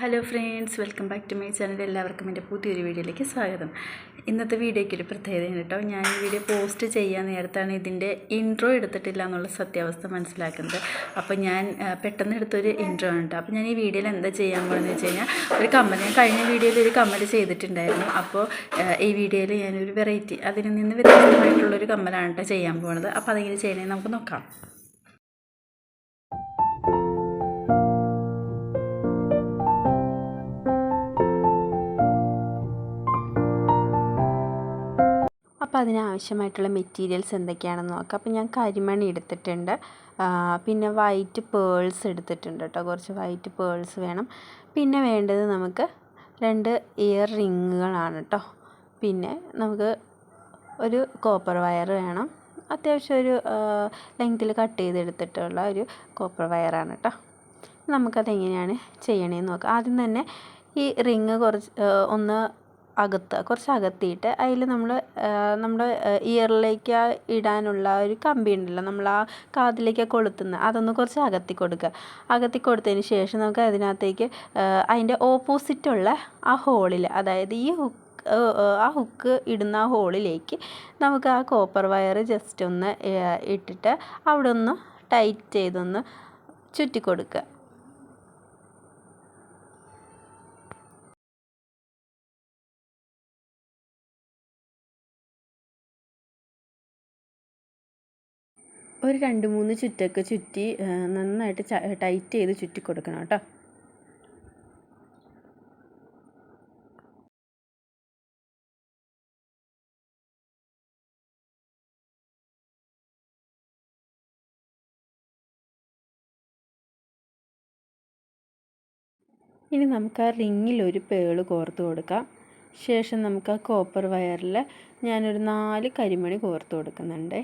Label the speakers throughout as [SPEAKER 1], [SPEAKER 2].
[SPEAKER 1] Hello friends welcome back to my channel. എല്ലാവർക്കും എന്റെ പുതിയൊരു വീഡിയോയിലേക്ക് സ്വാഗതം. ഇന്നത്തെ വീഡിയോയ്ക്ക് ഒരു പ്രത്യേകതയാണ് കേട്ടോ. ഞാൻ ഈ വീഡിയോ പോസ്റ്റ് ചെയ്യാൻ നേരത്താണ് ഇതിന്റെ ഇൻട്രോ എടുത്തിട്ടില്ല എന്നുള്ള സത്യാവസ്ഥ മനസ്സിലാക്കുന്നത്. അപ്പോൾ ഞാൻ പെട്ടെന്ന് എടുത്തൊരു ഇൻട്രോ ആണ് കേട്ടോ. അപ്പോൾ ഞാൻ ഈ വീഡിയോയിൽ എന്താ ചെയ്യാൻ പോകുന്നത് വെച്ച് കഴിഞ്ഞാൽ ഒരു കമ്മൽ ഞാൻ കഴിഞ്ഞ വീഡിയോയിൽ ഒരു കമ്മൽ ചെയ്തിട്ടുണ്ടായിരുന്നു. അപ്പോൾ ഈ വീഡിയോയിൽ ഞാനൊരു വെറൈറ്റി അതിൽ നിന്ന് വ്യത്യസ്തമായിട്ടുള്ളൊരു കമ്മലാണ് കേട്ടോ ചെയ്യാൻ പോകുന്നത് അപ്പോൾ അതെങ്ങനെ ചെയ്യണമെന്ന് നമുക്ക് നോക്കാം.
[SPEAKER 2] അപ്പോൾ അതിനാവശ്യമായിട്ടുള്ള മെറ്റീരിയൽസ് എന്തൊക്കെയാണെന്ന് നോക്കാം. അപ്പോൾ ഞാൻ കരിമണി എടുത്തിട്ടുണ്ട്. പിന്നെ വൈറ്റ് പേൾസ് എടുത്തിട്ടുണ്ട് കേട്ടോ കുറച്ച് വൈറ്റ് പേൾസ് വേണം. പിന്നെ വേണ്ടത് നമുക്ക് രണ്ട് ഇയർ റിങ്ങുകളാണ് കേട്ടോ പിന്നെ നമുക്ക് ഒരു കോപ്പർ വയർ വേണം. അത്യാവശ്യം ഒരു ലെങ്ത്തിൽ കട്ട് ചെയ്തെടുത്തിട്ടുള്ള ഒരു കോപ്പർ വയറാണ് കേട്ടോ നമുക്കതെങ്ങനെയാണ് ചെയ്യണേന്ന് നോക്കാം. ആദ്യം തന്നെ ഈ റിങ് കുറച്ച് ഒന്ന് അകത്ത് കുറച്ച് അകത്തിയിട്ട് അതിൽ നമ്മൾ നമ്മുടെ ഇയറിലേക്ക് ഇടാനുള്ള ഒരു കമ്പി ഉണ്ടല്ലോ നമ്മൾ ആ കാതിലേക്ക് കൊളുത്തുന്ന അതൊന്ന് കുറച്ച് അകത്തി കൊടുക്കുക അകത്തി കൊടുത്തതിന് ശേഷം നമുക്ക് അതിനകത്തേക്ക് അതിന്റെ ഓപ്പോസിറ്റുള്ള ആ ഹോളിൽ അതായത് ഈ ഹുക്ക് ആ ഹുക്ക് ഇടുന്ന ആ ഹോളിലേക്ക് നമുക്ക് ആ കോപ്പർ വയർ ജസ്റ്റ് ഒന്ന് ഇട്ടിട്ട് അവിടെ ഒന്ന് ടൈറ്റ് ചെയ്തൊന്ന് ചുറ്റി കൊടുക്കുക ഒരു രണ്ട് മൂന്ന് ചുറ്റൊക്കെ ചുറ്റി നന്നായിട്ട് ടൈറ്റ് ചെയ്ത് ചുറ്റി കൊടുക്കണം കേട്ടോ. ഇനി നമുക്ക് ആ റിങ്ങിൽ ഒരു പേൾ കോർത്ത് കൊടുക്കാം. ശേഷം നമുക്ക് ആ കോപ്പർ വയറിൽ ഞാനൊരു നാല് കരിമണി കോർത്ത് കൊടുക്കുന്നുണ്ട്.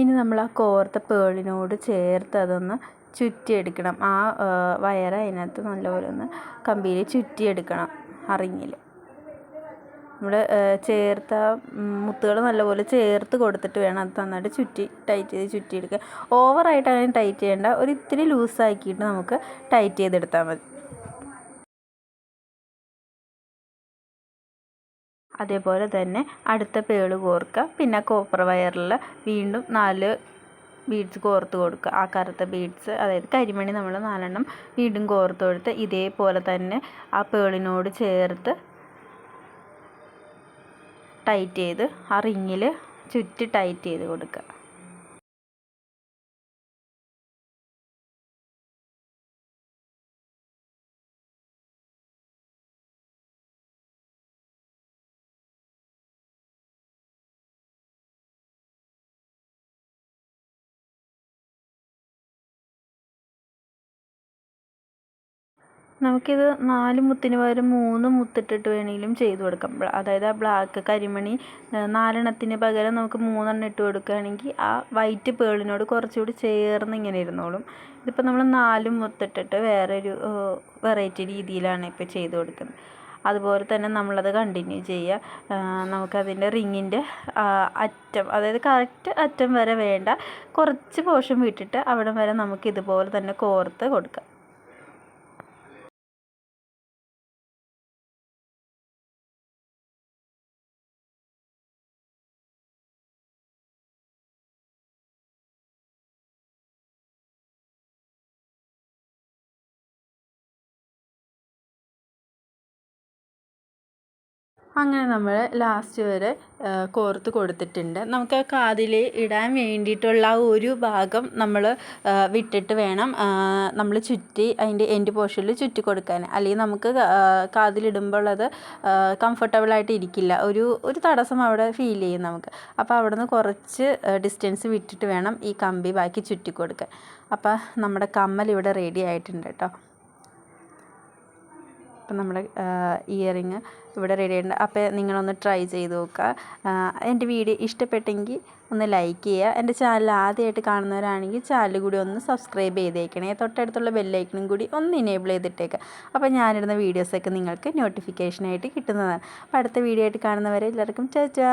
[SPEAKER 2] ഇനി നമ്മൾ ആ കോർത്ത പേളിനോട് ചേർത്ത് അതൊന്ന് ചുറ്റിയെടുക്കണം. ആ വയറ് അതിനകത്ത് നല്ലപോലെ ഒന്ന് കമ്പിയിൽ ചുറ്റിയെടുക്കണം അറിഞ്ഞിൽ നമ്മൾ ചേർത്ത മുത്തുകൾ നല്ലപോലെ ചേർത്ത് കൊടുത്തിട്ട് വേണം അത് നന്നായിട്ട് ചുറ്റി ടൈറ്റ് ചെയ്ത് ചുറ്റിയെടുക്കുക ഓവറായിട്ട് അങ്ങനെ ടൈറ്റ് ചെയ്യേണ്ട. ഒരു ഇത്തിരി ലൂസാക്കിയിട്ട് നമുക്ക് ടൈറ്റ് ചെയ്തെടുത്താൽ മതി. അതേപോലെ തന്നെ അടുത്ത പേൾ കോർക്കുക പിന്നെ കോപ്പർ വയറിൽ വീണ്ടും നാല് ബീഡ്സ് കോർത്ത് കൊടുക്കുക ആ കറുത്ത ബീഡ്സ് അതായത് കരിമണി നമ്മൾ നാലെണ്ണം വീണ്ടും കോർത്ത് കൊടുത്ത് ഇതേപോലെ തന്നെ ആ പേളിനോട് ചേർത്ത് ടൈറ്റ് ചെയ്ത് ആ റിങ്ങിൽ ചുറ്റി ടൈറ്റ് ചെയ്ത് കൊടുക്കുക നമുക്കിത് നാല് മുത്തിന് പകരം മൂന്ന് മുത്തിട്ടിട്ട് വേണമെങ്കിലും ചെയ്ത് കൊടുക്കാം. അതായത് ആ ബ്ലാക്ക് കരിമണി നാലെണ്ണത്തിന് പകരം നമുക്ക് മൂന്നെണ്ണം ഇട്ട് കൊടുക്കുകയാണെങ്കിൽ ആ വൈറ്റ് പേളിനോട് കുറച്ചുകൂടി ചേർന്ന് ഇങ്ങനെ ഇരുന്നോളും. ഇതിപ്പോൾ നമ്മൾ നാല് മുത്തിട്ടിട്ട് വേറൊരു വെറൈറ്റി രീതിയിലാണ് ഇപ്പോൾ ചെയ്ത് കൊടുക്കുന്നത്. അതുപോലെ തന്നെ നമ്മളത് കണ്ടിന്യൂ ചെയ്യുക നമുക്കതിന്റെ റിങ്ങിന്റെ അറ്റം അതായത് കറക്റ്റ് അറ്റം വരെ വേണ്ട. കുറച്ച് പോർഷൻ വിട്ടിട്ട് അവിടെ വരെ നമുക്ക് ഇതുപോലെ തന്നെ കോർത്ത് കൊടുക്കാം. അങ്ങനെ നമ്മൾ ലാസ്റ്റ് വരെ കോർത്ത് കൊടുത്തിട്ടുണ്ട്. നമുക്ക് കാതിൽ ഇടാൻ വേണ്ടിയിട്ടുള്ള ആ ഒരു ഭാഗം നമ്മൾ വിട്ടിട്ട് വേണം നമ്മൾ ചുറ്റി അതിന്റെ എൻഡ് പോർഷനിൽ ചുറ്റി കൊടുക്കാൻ. അല്ലെങ്കിൽ നമുക്ക് കാതിലിടുമ്പോൾ അത് കംഫർട്ടബിളായിട്ട് ഇരിക്കില്ല. ഒരു ഒരു തടസ്സം അവിടെ ഫീൽ ചെയ്യും നമുക്ക്. അപ്പോൾ അവിടെ നിന്ന് കുറച്ച് ഡിസ്റ്റൻസ് വിട്ടിട്ട് വേണം ഈ കമ്പി ബാക്കി ചുറ്റി കൊടുക്കാൻ. അപ്പോൾ നമ്മുടെ കമ്മൽ ഇവിടെ റെഡി ആയിട്ടുണ്ട് കേട്ടോ അപ്പം നമ്മുടെ ഇയറിങ് ഇവിടെ റെഡി ആയിട്ടുണ്ട്. അപ്പോൾ നിങ്ങളൊന്ന് ട്രൈ ചെയ്ത് നോക്കുക എന്റെ വീഡിയോ ഇഷ്ടപ്പെട്ടെങ്കിൽ ഒന്ന് ലൈക്ക് ചെയ്യുക. എന്റെ ചാനൽ ആദ്യമായിട്ട് കാണുന്നവരാണെങ്കിൽ ചാനൽ കൂടി ഒന്ന് സബ്സ്ക്രൈബ് ചെയ്തേക്കണേ. തൊട്ടടുത്തുള്ള ബെല്ലൈക്കണും കൂടി ഒന്ന് ഇനേബിൾ ചെയ്തിട്ടേക്കുക അപ്പോൾ ഞാനിടുന്ന വീഡിയോസൊക്കെ നിങ്ങൾക്ക് നോട്ടിഫിക്കേഷനായിട്ട് കിട്ടുന്നതാണ്. അപ്പോൾ അടുത്ത വീഡിയോ ആയിട്ട് കാണുന്നവരെ എല്ലാവർക്കും ചാ